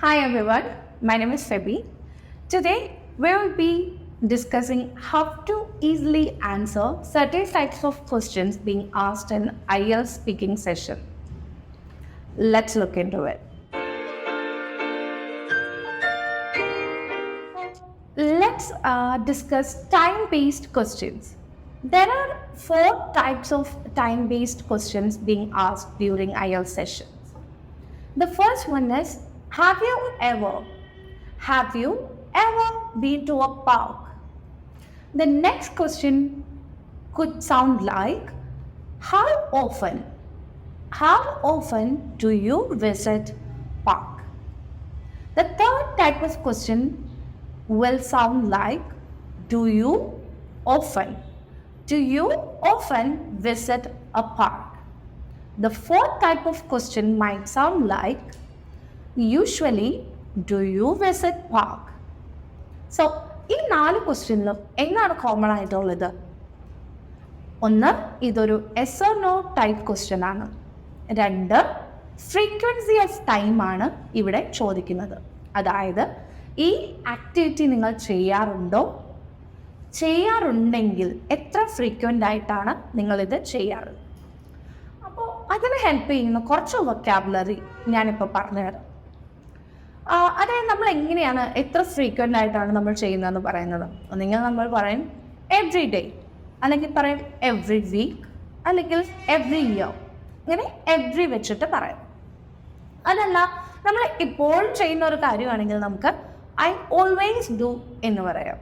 Hi everyone, my name is Febi. Today we will be discussing how to easily answer certain types of questions being asked in IELTS speaking session. Let's look into it. Let's uh, discuss time-based questions. There are four types of time-based questions being asked during IELTS sessions. The first one is Have you ever? Have you ever been to a park? The next question could sound like How often? How often do you visit park? The third type of question will sound like Do you often? Do you often visit a park? The fourth type of question might sound like Usually, do you visit park so ഈ നാല് ക്വസ്റ്റ്യനിലും എന്താണ് common ആയിട്ടുള്ളത്? ഒന്ന് ഇതൊരു yes or no type question ആണ്. രണ്ട് frequency of time ആണ് ഇവിടെ ചോദിക്കുന്നത്. അതായത് ഈ ആക്ടിവിറ്റി നിങ്ങൾ ചെയ്യാറുണ്ടോ? ചെയ്യാറുണ്ടെങ്കിൽ എത്ര ഫ്രീക്വന്റ് ആയിട്ടാണ് നിങ്ങളിത് ചെയ്യാറ്? അപ്പോൾ അതിന് ഹെൽപ്പ് ചെയ്യുന്ന കുറച്ച് വൊക്കാബുലറി ഞാനിപ്പോൾ പറഞ്ഞുതരാം. അതായത് നമ്മൾ എങ്ങനെയാണ് എത്ര ഫ്രീക്വന്റ് ആയിട്ടാണ് നമ്മൾ ചെയ്യുന്നതെന്ന് പറയുന്നത്? നിങ്ങൾ നമ്മൾ പറയും എവ്രി ഡേ അല്ലെങ്കിൽ പറയും എവ്രി വീക്ക് അല്ലെങ്കിൽ എവ്രി ഇയർ ഇങ്ങനെ എവ്രി വെച്ചിട്ട് പറയാം. അതല്ല നമ്മൾ ഇപ്പോൾ ചെയ്യുന്ന ഒരു കാര്യമാണെങ്കിൽ നമുക്ക് ഐ ഓൾവേസ് ഡു എന്ന് പറയാം.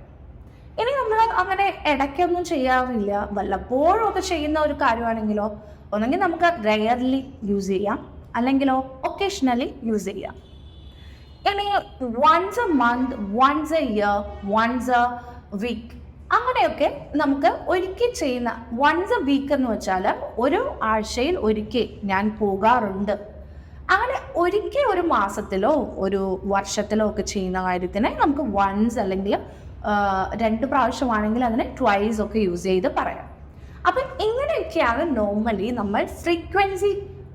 ഇനി നമ്മൾ അങ്ങനെ ഇടയ്ക്കൊന്നും ചെയ്യാറില്ല. വല്ലപ്പോഴും ഒക്കെ ചെയ്യുന്ന ഒരു കാര്യമാണെങ്കിലോ ഒന്നെങ്കിൽ നമുക്ക് റെയർലി യൂസ് ചെയ്യാം അല്ലെങ്കിലോ ഒക്കേഷണലി യൂസ് ചെയ്യാം. ഇനി once a month once a year once a week അങ്ങനെയൊക്കെ നമുക്ക് ഒരിക്കൽ ചെയ്യുന്ന വൺസ് എ വീക്ക് എന്ന് വെച്ചാൽ ഒരു ആഴ്ചയിൽ ഒരിക്കൽ ഞാൻ പോകാറുണ്ട്. അങ്ങനെ ഒരിക്കൽ ഒരു മാസത്തിലോ ഒരു വർഷത്തിലോ ഒക്കെ ചെയ്യുന്ന കാര്യത്തിന് നമുക്ക് വൺസ് അല്ലെങ്കിൽ രണ്ട് പ്രാവശ്യമാണെങ്കിൽ അതിനെ ട്വൈസ് ഒക്കെ യൂസ് ചെയ്ത് പറയാം. അപ്പം ഇങ്ങനെയൊക്കെയാണ് നോർമലി നമ്മൾ frequency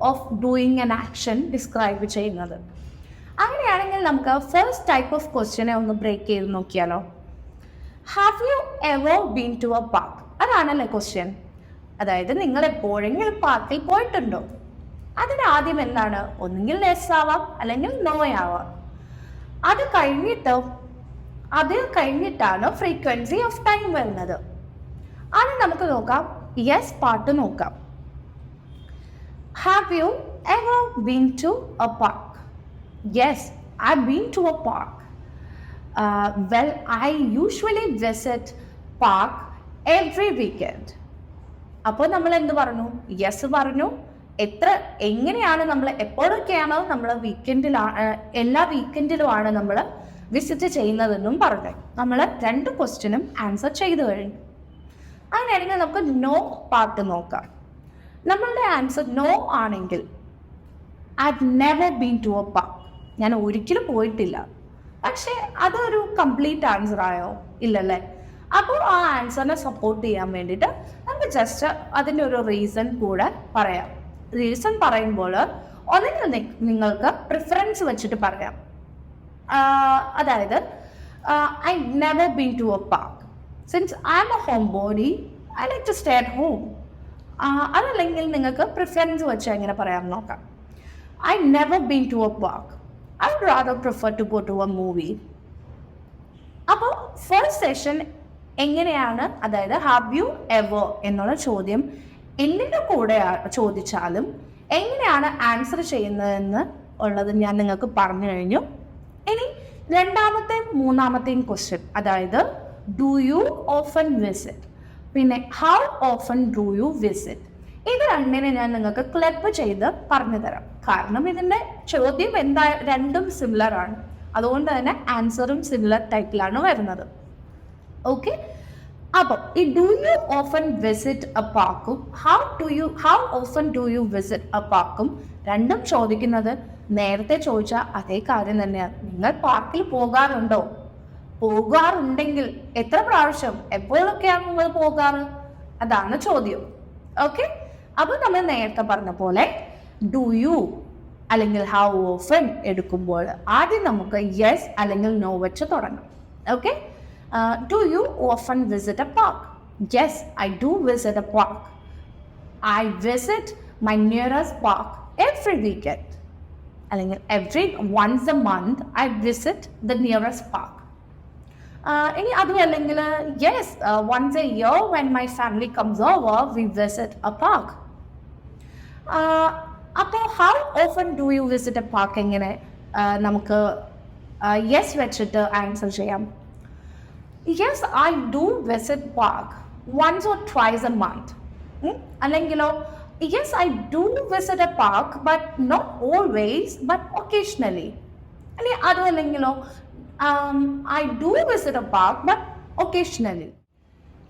of doing an action describe ചെയ്യുന്നത്. അങ്ങനെയാണെങ്കിൽ നമുക്ക് ഫസ്റ്റ് ടൈപ്പ് ഓഫ് ക്വസ്റ്റ്യനെ ഒന്ന് ബ്രേക്ക് ചെയ്ത് നോക്കിയാലോ. Have you ever been to a park അതാണല്ലേ ക്വസ്റ്റ്യൻ അതായത് നിങ്ങൾ എപ്പോഴെങ്കിലും പാർക്കിൽ പോയിട്ടുണ്ടോ? അതിന് ആദ്യം എന്താണ്? ഒന്നുകിൽ ലെസ് ആവാം അല്ലെങ്കിൽ നോ ആവാം. അത് കഴിഞ്ഞിട്ട് അത് കഴിഞ്ഞിട്ടാണ് ഫ്രീക്വൻസി ഓഫ് ടൈം വരുന്നത്. അത് നമുക്ക് നോക്കാം. യെസ് പാട്ട് നോക്കാം. Have you ever been to a park yes I to a park. Uh, well, I usually visit park every weekend. അപ്പോൾ നമ്മൾ എന്ത് പറഞ്ഞു? യെസ് പറഞ്ഞു. എത്ര എങ്ങനെയാണ് നമ്മൾ എപ്പോഴൊക്കെയാണ് നമ്മൾ വീക്കെൻഡിലാണ് എല്ലാ വീക്കെൻഡിലുമാണ് നമ്മൾ വിസിറ്റ് ചെയ്യുന്നതെന്നും പറഞ്ഞു. നമ്മൾ രണ്ട് ക്വസ്റ്റ്യനും ആൻസർ ചെയ്തു കഴിഞ്ഞു. അങ്ങനെയാണെങ്കിൽ നമുക്ക് നോ പാർട്ട് നോക്കാം. നമ്മളുടെ ആൻസർ നോ ആണെങ്കിൽ I never been to a park ഞാൻ ഒരിക്കലും പോയിട്ടില്ല. പക്ഷേ അതൊരു കംപ്ലീറ്റ് ആൻസർ ആയോ? ഇല്ലല്ലേ? അപ്പോൾ ആ ആൻസറിനെ സപ്പോർട്ട് ചെയ്യാൻ വേണ്ടിയിട്ട് നമുക്ക് ജസ്റ്റ് അതിന്റെ ഒരു റീസൺ കൂടെ പറയാം. റീസൺ പറയുമ്പോൾ ഒന്നിന് നിങ്ങൾക്ക് പ്രിഫറൻസ് വെച്ചിട്ട് പറയാം. അതായത് I never been to a park since I am a homebody I like to stay at home അതല്ലെങ്കിൽ നിങ്ങൾക്ക് പ്രിഫറൻസ് വെച്ച് എങ്ങനെ പറയാം നോക്കാം. I never been to a park rather prefer to go to a movie അപ്പോൾ first session എങ്ങനെയാണ്? അതായത് have you ever എന്നുള്ള ചോദ്യം എന്തിന്റെ കൂടെ ചോദിച്ചാലും എങ്ങനെയാണ് ആൻസർ ചെയ്യുന്നതെന്ന് ഉള്ളത് ഞാൻ നിങ്ങൾക്ക് പറഞ്ഞു കഴിഞ്ഞു. ഇനി രണ്ടാമത്തെയും മൂന്നാമത്തെയും ക്വസ്റ്റ്യൻ അതായത് ഡു യു ഓഫൻ വിസിറ്റ് പിന്നെ how often do you visit ഇത് രണ്ടിനെ ഞാൻ നിങ്ങൾക്ക് ക്ലബ് ചെയ്ത് പറഞ്ഞു തരാം കാരണം ഇതിന്റെ ചോദ്യം എന്താ രണ്ടും സിമിലർ ആണ്. അതുകൊണ്ട് തന്നെ ആൻസറും സിമിലർ ടൈപ്പിലാണ് വരുന്നത്. ഓക്കെ അപ്പം ഈ do you often visit a പാർക്കും how to you how often do you visit a പാർക്കും രണ്ടും ചോദിക്കുന്നത് നേരത്തെ ചോദിച്ച അതേ കാര്യം തന്നെയാണ്. നിങ്ങൾ പാർക്കിൽ പോകാറുണ്ടോ? പോകാറുണ്ടെങ്കിൽ എത്ര പ്രാവശ്യം എപ്പോഴൊക്കെയാണ് നിങ്ങൾ പോകാറ്? അതാണ് ചോദ്യം. ഓക്കെ അപ്പൊ നമ്മൾ നേരത്തെ പറഞ്ഞ പോലെ ഡു യു അല്ലെങ്കിൽ ഹൗ ഓഫൻ എടുക്കുമ്പോൾ ആദ്യം നമുക്ക് യെസ് അല്ലെങ്കിൽ നോ വെച്ച് തുടങ്ങാം. Okay do you often visit a park yes I do visit a park I visit my nearest park every weekend അല്ലെങ്കിൽ every once a month I visit the nearest park ഇനി അതും അല്ലെങ്കിൽ yes once a year when my family comes over we visit a park അപ്പോൾ how often do you visit a park എങ്ങനെ നമുക്ക് yes വെച്ചിട്ട് answer ചെയ്യാം. Yes I do visit park once or twice a month അല്ലെങ്കിലോ yes I do visit a park but not always but occasionally അല്ലെ അതും അല്ലെങ്കിലോ I do visit a park but occasionally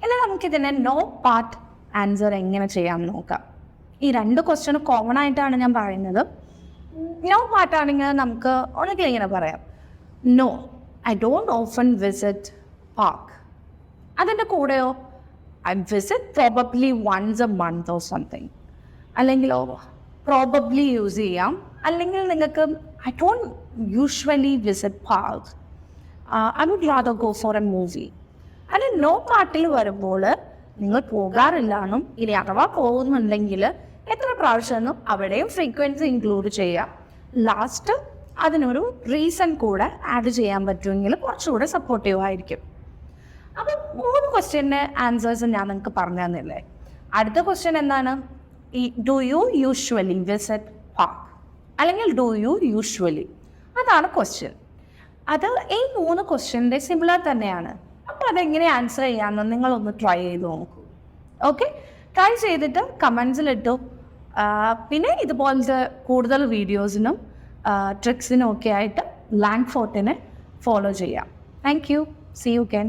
ഇനി നമുക്കിതിനെ നോ പാർട്ട് ആൻസർ എങ്ങനെ ചെയ്യാമെന്ന് നോക്കാം. ഈ രണ്ട് ക്വസ്റ്റ്യൻ കോമൺ ആയിട്ടാണ് ഞാൻ പറയുന്നത്. നോ പാർട്ടാണെങ്കിൽ നമുക്ക് ഒന്നുകിൽ ഇങ്ങനെ പറയാം. No I don't often visit park അതിന്റെ കൂടെയോ? I visit probably once a month or something അല്ലെങ്കിലോ പ്രോബബ്ലി യൂസ് ചെയ്യാം. അല്ലെങ്കിൽ നിങ്ങൾക്ക് I don't usually visit park I would rather go for a movie അല്ല നോ പാർട്ടിൽ വരുമ്പോൾ നിങ്ങൾ പോകാറില്ലാന്നും ഇനി അഥവാ പോകുന്നുണ്ടെങ്കിൽ എത്ര പ്രാവശ്യമെന്നും അവിടെയും ഫ്രീക്വൻസി ഇൻക്ലൂഡ് ചെയ്യാം. ലാസ്റ്റ് അതിനൊരു റീസൺ കൂടെ ആഡ് ചെയ്യാൻ പറ്റുമെങ്കിൽ കുറച്ചുകൂടെ സപ്പോർട്ടീവ് ആയിരിക്കും. അപ്പം മൂന്ന് ക്വസ്റ്റ്യന്റെ ആൻസേഴ്സ് ഞാൻ നിങ്ങൾക്ക് പറഞ്ഞു തന്നില്ലേ? അടുത്ത ക്വസ്റ്റ്യൻ എന്താണ്? ഈ do you usually visit park അല്ലെങ്കിൽ ഡു യു യൂഷ്വലി അതാണ് ക്വസ്റ്റ്യൻ അത് ഈ മൂന്ന് ക്വസ്റ്റ്യന്റെ സിമിലർ തന്നെയാണ്. അപ്പോൾ അതെങ്ങനെ ആൻസർ ചെയ്യാമെന്ന് നിങ്ങളൊന്ന് ട്രൈ ചെയ്ത് നോക്കൂ. ഓക്കെ ട്രൈ ചെയ്തിട്ട് കമൻസിലിട്ടു പിന്നെ ഇതുപോലത്തെ കൂടുതൽ വീഡിയോസിനും ട്രിക്സിനും ഒക്കെ ആയിട്ട് ലാങ് ഫോർട്ടിനെ ഫോളോ ചെയ്യാം. Thank you see you can